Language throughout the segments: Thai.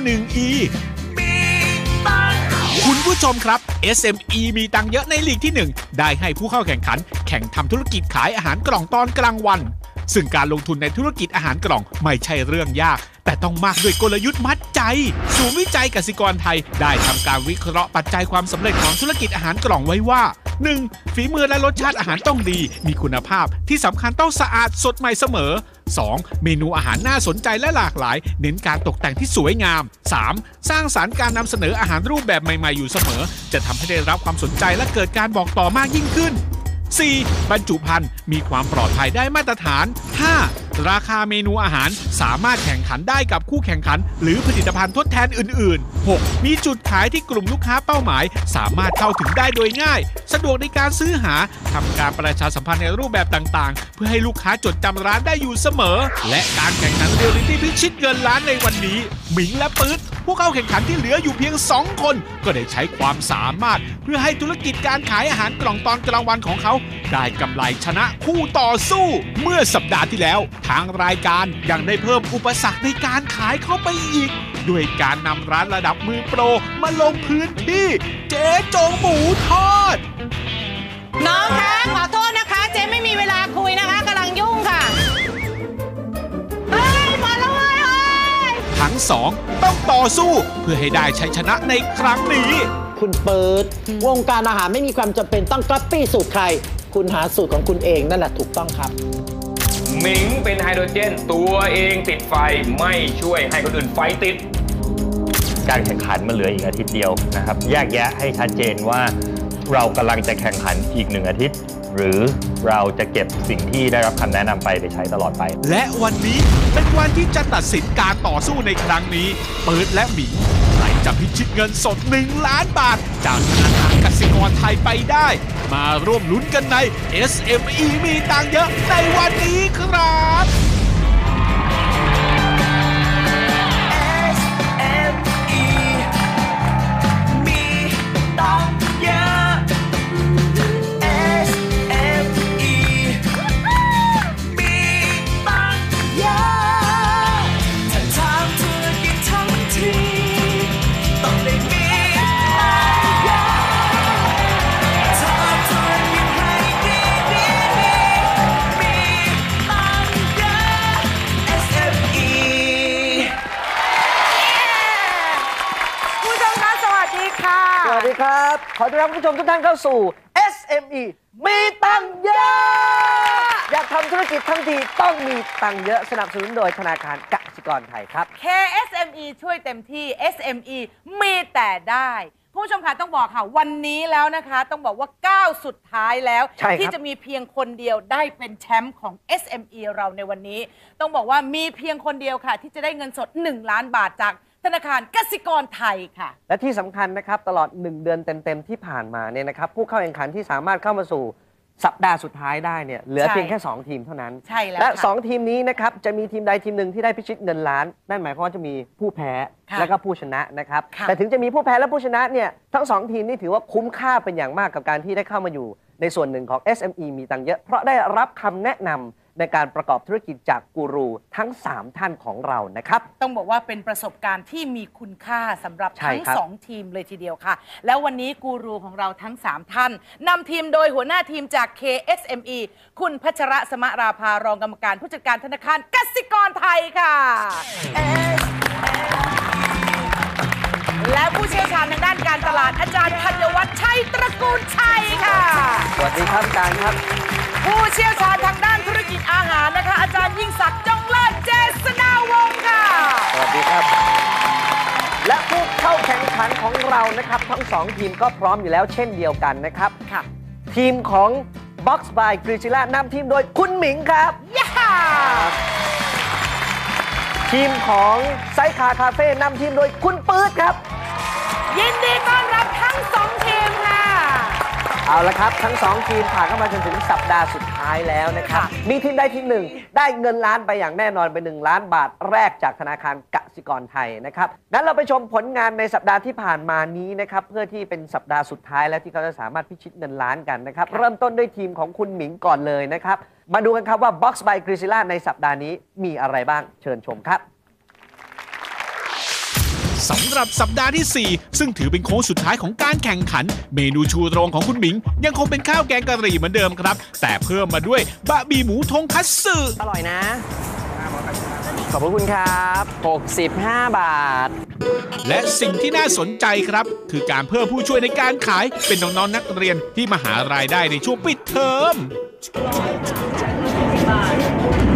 91E คุณผู้ชมครับ SME มีตังค์เยอะในลีกที่ 1 ได้ให้ผู้เข้าแข่งขัน แข่งทำธุรกิจขายอาหารกล่องตอนกลางวัน ซึ่งการลงทุนในธุรกิจอาหารกล่องไม่ใช่เรื่องยาก แต่ต้องมากด้วยกลยุทธ์มัดใจศูนย์วิจัยกสิกรไทย ได้ทำการวิเคราะห์ปัจจัยความสำเร็จของธุรกิจอาหารกล่องไว้ว่า 1. ฝีมือและรสชาติอาหารต้องดี มีคุณภาพที่สำคัญต้องสะอาดสดใหม่เสมอ 2. เมนูอาหารน่าสนใจและหลากหลาย เน้นการตกแต่งที่สวยงาม 3. สร้างสารรค์การนำเสนออาหารรูปแบบใหม่ ๆ อยู่เสมอ จะทำให้ได้รับความสนใจและเกิดการบอกต่อมากยิ่งขึ้น 4. บรรจุภัณฑ์มีความปลอดภัยได้มาตรฐาน 5. ราคาเมนูอาหารสามารถแข่งขันได้กับคู่แข่งขัน หรือผลิตภัณฑ์ทดแทนอื่น ๆ 6. มีจุดขายที่กลุ่มลูกค้าเป้าหมาย สามารถเข้าถึงได้โดยง่าย สะดวกในการซื้อหาทำการประชาสัมพันธ์ในรูปแบบต่างๆ เพื่อให้ลูกค้าจดจำร้านได้อยู่เสมอ และการแข่งขันเรียลลิตี้พิชิตเงินล้านในวันนี้ หมิงและปื๊ดผู้เข้าแข่งขันที่เหลืออยู่เพียง 2 คน ก็ได้ใช้ความสามารถ เพื่อให้ธุรกิจการขายอาหารกล่องตอนกลางวันของเขา ได้กำไรชนะคู่ต่อสู้ เมื่อสัปดาห์ที่แล้ว ทางรายการยังได้เพิ่มอุปสรรคในการขายเข้าไปอีก ด้วยการนำร้านระดับมือโปรมาลงพื้นที่ เจ๊จงหมูทอด น้องคะขอโทษนะ ทั้งสองต้องต่อสู้เพื่อให้ได้ชัยชนะในครั้งนี้ คุณเปิด วงการอาหารไม่มีความจำเป็นต้องก๊อปปี้สูตรใคร คุณหาสูตรของคุณเองนั่นแหละถูกต้องครับหมิงเป็นไฮโดรเจน ตัวเองติดไฟไม่ช่วยให้คนอื่นไฟติด การแข่งขันมันเหลืออีกอาทิตย์เดียวนะครับแยกแยะให้ชัดเจนว่าเรากำลังจะแข่งขันอีกหนึ่งอาทิตย์ หรือเราจะเก็บสิ่งที่ได้รับคำแนะนำไปไปใช้ตลอดไป และวันนี้เป็นวันที่จะตัดสินการต่อสู้ในครั้งนี้ เปิดและหมิงใครจะพิชิตเงินสด 1 ล้านบาท จากธนาคารกสิกรไทยไปได้ มาร่วมลุ้นกันใน SME มีตังเยอะในวันนี้ครับ รับคุณผู้ชมทุกท่านเข้าสู่ SME มีตังค์เยอะ อยากทำธุรกิจทั้งทีต้องมีตังค์เยอะสนับสนุนโดยธนาคารกสิกรไทยครับ KSME ช่วยเต็มที่ SME มีแต่ได้ผู้ชมคะต้องบอกค่ะวันนี้แล้วนะคะ ต้องบอกว่าก้าวสุดท้ายแล้วใช่ครับที่จะมีเพียงคนเดียวได้เป็นแชมป์ของ SME เราในวันนี้ ต้องบอกว่ามีเพียงคนเดียวค่ะ ที่จะได้เงินสด 1 ล้านบาทจาก ธนาคารกสิกรไทยค่ะ และที่สำคัญนะครับตลอด 1 เดือนเต็มๆที่ผ่านมาเนี่ยนะครับผู้เข้าแข่งขันที่สามารถเข้ามาสู่สัปดาห์สุดท้ายได้เนี่ยเหลือใช่ เพียงแค่ 2 ทีมเท่านั้น ใช่แล้วและ ค่ะ 2 ทีมนี้นะครับจะมีทีมใดทีมหนึ่งที่ได้พิชิตเงินล้าน นั่นหมายความว่าจะมีผู้แพ้ค่ะและก็ผู้ชนะนะครับค่ะ แต่ถึงจะมีผู้แพ้และผู้ชนะเนี่ยทั้งสองทีมนี่ถือว่าคุ้มค่าเป็นอย่างมากกับการที่ได้เข้ามาอยู่ ในส่วนหนึ่งของ SME มีตังค์เยอะ เพราะได้รับคำแนะนำ ในการประกอบธุรกิจจากกูรูทั้ง 3 ท่านของเรานะครับ ต้องบอกว่าเป็นประสบการณ์ที่มีคุณค่าสำหรับใช่ทั้งครับสองทีมเลยทีเดียวค่ะ แล้ววันนี้กูรูของเราทั้ง 3 ท่านนำทีมโดยหัวหน้าทีมจาก KSME คุณพัชระสมราภารองกรรมการผู้จัดการธนาคารกสิกรไทยค่ะ และผู้เชี่ยวชาญทางด้านการตลาดอาจารย์ธัญวัฒน์ชัยตระกูลชัยค่ะ สวัสดีครับอาจารย์ครับ ผู้เชี่ยวชาญทางด้านธุรกิจอาหารนะคะ อาจารย์ยิ่งศักดิ์จงเลิศเจษนาวงศ์ค่ะ สวัสดีครับ และผู้เข้าแข่งขันของเรานะครับ ทั้งสองทีมก็พร้อมอยู่แล้วเช่นเดียวกันนะครับ ค่ะ ทีมของ Box by g r i z i l l a นำทีมโดยคุณหมิงครับย่าทีมของไซคาคาเฟ่นำทีมโดยคุณปื๊ดครับ ยินดี เอาละครับ ทั้งสองทีมผ่านเข้ามาจนถึงสัปดาห์สุดท้ายแล้วนะครับค่ะมีทีมใดทีมหนึ่ง ได้เงินล้านไปอย่างแน่นอนไป 1 ล้านบาทแรกจากธนาคารกสิกรไทยนะครับงั้นเราไปชมผลงานในสัปดาห์ที่ผ่านมานี้นะครับ เพื่อที่เป็นสัปดาห์สุดท้ายแล้วที่เขาจะสามารถพิชิตเงินล้านกันนะครับ เริ่มต้นด้วยทีมของคุณหมิงก่อนเลยนะครับ มาดูกันครับว่า Box by g r i z i l l a ในสัปดาห์นี้มีอะไรบ้างเชิญชมครับ สำหรับสัปดาห์ที่ 4 ซึ่งถือเป็นโค้งสุดท้ายของการแข่งขัน เมนูชูโรงของคุณหมิง ยังคงเป็นข้าวแกงกะหรี่เหมือนเดิมครับ แต่เพิ่มมาด้วยบะหมี่หมูทงคัตสึอร่อยนะ ขอบพระคุณครับ 65 บาท และสิ่งที่น่าสนใจครับ คือการเพิ่มผู้ช่วยในการขายเป็นน้องๆนักเรียนที่มาหารายได้ในช่วงปิดเทอม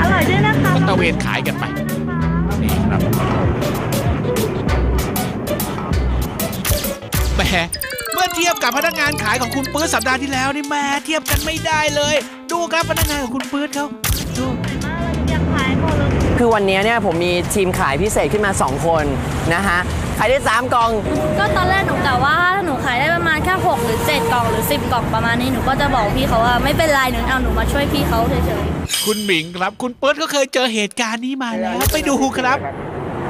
อร่อยด้วยนะคะก็ตะเวนขายกันไปนี่ครับ แหมเมื่อเทียบกับพนักงานขายของคุณปื้ดสัปดาห์ที่แล้วนี่แหม่เทียบกันไม่ได้เลย ดูครับพนักงานของคุณปื้ดเขาดูอยากขายหมดเลยคือวันนี้เนี่ยผมมีทีมขายพิเศษขึ้นมา 2 คนนะฮะขายได้ 3กล่อง ก็ตอนแรกหนูกะว่าถ้าหนูขายได้ประมาณแค่6หรือ 7 กล่องหรือ 10 กล่องประมาณนี้หนูก็จะบอกพี่เขาว่าไม่เป็นไรหนูเอาหนูมาช่วยพี่เขาเฉยๆคุณหมิงครับ คุณปื้ดก็เคยเจอเหตุการณ์นี้มาแล้วไปดูครับ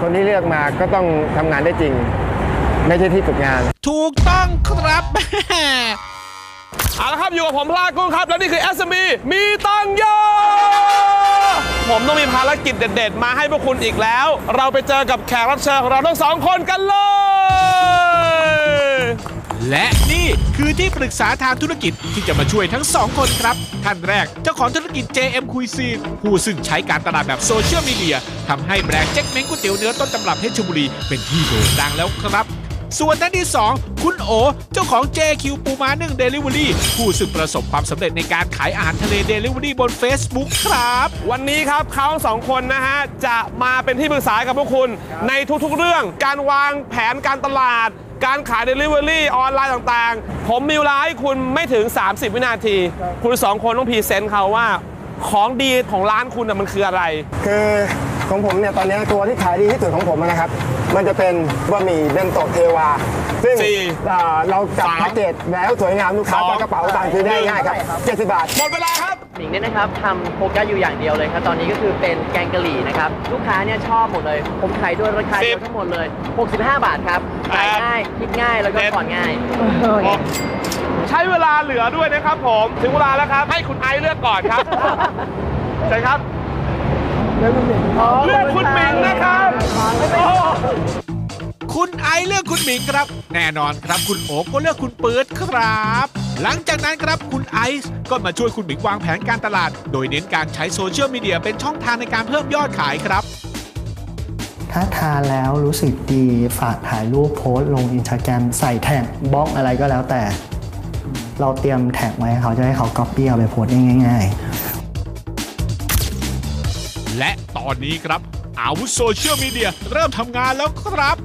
คนที่เลือกมาก็ต้องทำงานได้จริง ไม่ใช่ที่ฝึกงาน ถูกต้องครับเอาละครับอยู่กับผมพลากุ้งครับ แล้วนี่คือ SME มีตังเยอะผมต้องมีภารกิจเด็ดๆ มาให้พวกคุณอีกแล้ว เราไปเจอกับแขกรับเชิญของเราทั้งสองคนกันเลย และนี่คือที่ปรึกษาทางธุรกิจที่จะมาช่วยทั้งสองคนครับ ท่านแรกเจ้าของธุรกิจ JM คุยซีผู้ซึ่งใช้การตลาดแบบโซเชียลมีเดียทำให้แบรนด์เจ๊กเม้งก๋วยเตี๋ยวเนื้อต้นตำรับเพชรบุรีเป็นที่โด่งดังแล้วครับ ส่วนท่านที่ 2 คุณโอ เจ้าของ JQ ปูม้านึ่งเดลิเวอรี่ผู้ซึ่งประสบความสำเร็จในการขายอาหารทะเลเดลิเวอรี่บน Facebook ครับ วันนี้ครับเขาสองคนนะฮะ จะมาเป็นที่ปรึกษากับพวกคุณ ในทุกๆเรื่องการวางแผนการตลาด การขาย Delivery ออนไลน์ต่างๆ ผมมีเวลาให้คุณไม่ถึง 30 วินาที คุณสองคนต้องพรีเซนต์เขาว่าของดีของร้านคุณน่ะมันคืออะไร คือของผมเนี่ยตอนนี้ตัวที่ขายดีที่สุดของผมนะครับ มันจะเป็นบะหมี่เบนโตะเทวา ซึ่งสี่อ่าเราจัดสาม แพ็กเกจแล้วสวยงามลูกค้าสองจะกระเป๋าตังค์ซื้อได้ง่ายครับ 70 บาท หมดเวลาครับหมิงเนี่ยนะครับทำโฟกัสอยู่อย่างเดียวเลยครับ ตอนนี้ก็คือเป็นแกงกะหรี่นะครับ ลูกค้าเนี่ยชอบหมดเลย ผมขายด้วยราคาเดียวทั้งหมดเลย 65 บาทครับ ขายง่าย คิดง่ายแล้วก็ผ่อนง่ายใช้เวลาเหลือด้วยนะครับผม ถึงเวลาแล้วครับ ให้คุณไอซ์เลือกก่อนครับ ใช่ครับ เลือกคุณหมิ คุณไอซ์เลือกคุณหมิงครับ แน่นอนครับคุณโอก็เลือกคุณปื๊ดครับ หลังจากนั้นครับคุณไอซ์ก็มาช่วยคุณหมิงวางแผนการตลาด โดยเน้นการใช้โซเชียลมีเดียเป็นช่องทางในการเพิ่มยอดขายครับถ้าทานแล้วรู้สึกดีฝากถ่ายรูปโพสต์ลงอินสตาแกรมใส่แท็กบล็อกอะไรก็แล้วแต่ เราเตรียมแท็กไว้ให้เขาจะให้เขาก๊อปปี้เอาไปโพสต์ได้ง่าย ๆ และตอนนี้ครับอาวุธโซเชียลมีเดียเริ่มทำงานแล้วครับ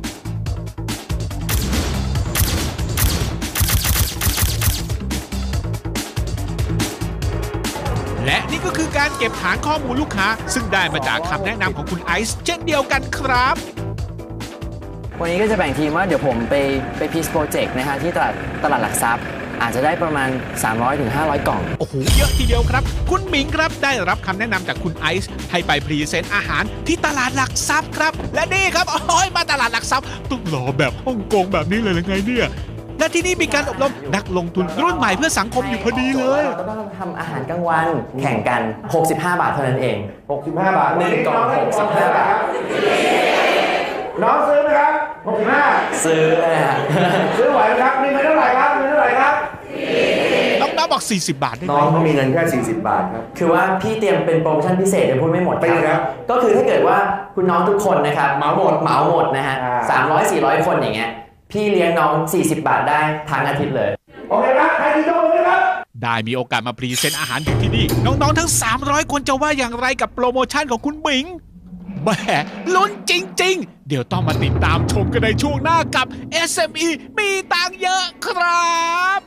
และนี่ก็คือการเก็บฐานข้อมูลลูกค้า ซึ่งได้มาจากคำแนะนำของคุณไอซ์เช่นเดียวกันครับ วันนี้ก็จะแบ่งทีมว่าเดี๋ยวผมไปไปพีซโปรเจกต์นะฮะที่ตลาดตลาดหลักทรัพย์ อาจจะได้ประมาณ 300-500กล่อง โอ้โห เยอะทีเดียวครับ คุณหมิงครับได้รับคำแนะนำจากคุณไอซ์ให้ไปพรีเซนต์อาหารที่ตลาดหลักทรัพย์ครับ และนี่ครับโอ้ยมาตลาดหลักทรัพย์ต้องหล่อแบบฮ่องกงแบบนี้เลยหรือไงเนี่ย และที่นี่มีการอบรมนักลงทุนรุ่นใหม่เพื่อสังคมอยู่พอดีเลยเราก็ต้องทำอาหารกลางวัน แข่งกัน 65 บาทเท่านั้นเอง 65 บาทหนึ่งกล่อง65 บาท น้องซื้อไหมครับ 65 ซื้อนะฮะซื้อไหวไหมครับมีเงินเท่าไหร่ครับมีเงินเท่าไหร่ครับน้องๆบอก 40 บาทได้ไหน้มองเขามีเงินแค่40 บาทครับ คือว่าพี่เตรียมเป็นโปรโมชั่นพิเศษเดี๋ยวพูดไม่หมดเป็นไงครับก็คือถ้าเกิดว่าคุณน้องทุกคนนะครับเหมาหมดเหมาหมดนะฮะอ่สามร้อยสี่ร้อยคนอย่างเงี้ย พี่เลี้ยงน้อง 40 บาทได้ทั้งอาทิตย์เลย โอเคครับใครที่ยกมือนะครับ ได้มีโอกาสมาพรีเซนต์อาหารถึงที่นี่ น้องๆทั้ง 300 คนจะว่าอย่างไรกับโปรโมชั่นของคุณหมิงแหมลุ้นจริง ๆ เดี๋ยวต้องมาติดตามชมกันในช่วงหน้ากับ SME มีตังค์เยอะครับ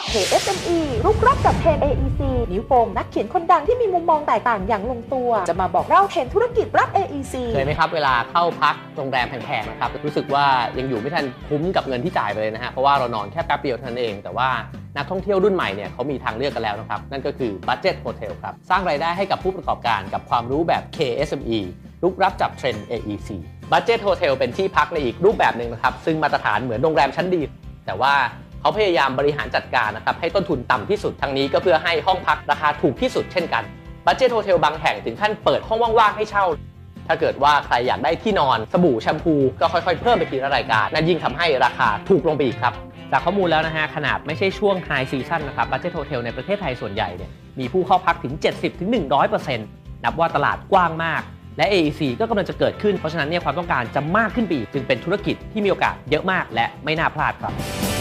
KSME รุกรับกับเทรน AEC นิ้วโป้งนักเขียนคนดังที่มีมุมมองแตกต่างอย่างลงตัว จะมาบอกเล่าเทรนธุรกิจรับ AEC เคยไหมครับ เวลาเข้าพักโรงแรมแพงๆนะครับ รู้สึกว่ายังอยู่ไม่ทันคุ้มกับเงินที่จ่ายไปเลยนะฮะ เพราะว่าเรานอนแค่แป๊บเดียวเท่านั้นเอง แต่ว่านักท่องเที่ยวรุ่นใหม่เนี่ยเขามีทางเลือกกันแล้วนะครับ นั่นก็คือ Budget Hotel ครับ สร้างรายได้ให้กับผู้ประกอบการกับความรู้แบบ KSME ลุกรับจับเทรนด์ AEC Budget Hotel เป็นที่พักในอีกรูปแบบหนึ่งนะครับซึ่งมาตรฐานเหมือนโรงแรมชั้นดี แต่ว่า เขาพยายามบริหารจัดการนะครับให้ต้นทุนต่ำที่สุดทั้งนี้ก็เพื่อให้ห้องพักราคาถูกที่สุดเช่นกัน Budget Hotel บางแห่งถึงขั้นเปิดห้องว่างๆให้เช่า ถ้าเกิดว่าใครอยากได้ที่นอน สบู่แชมพู ก็ค่อยๆ เพิ่มไปทีละรายการ นั่นยิ่งทำให้ราคาถูกลงไปอีกครับ จากข้อมูลแล้วนะฮะ ขนาดไม่ใช่ช่วงไฮซีซันนะครับบั d เจตโฮเทลในประเทศไทยส่วนใหญ่เนี่ยมีผู้เข้าพักถึง 70-100%นับว่าตลาดกว้างมาก และ AEC ก็กำลังจะเกิดขึ้น เพราะฉะนั้นเนี่ยความต้องการจะมากขึ้นไปอีกจึงเป็นธุรกิจที่มีโอกาสเยอะมากและไม่น่าพลาดครับ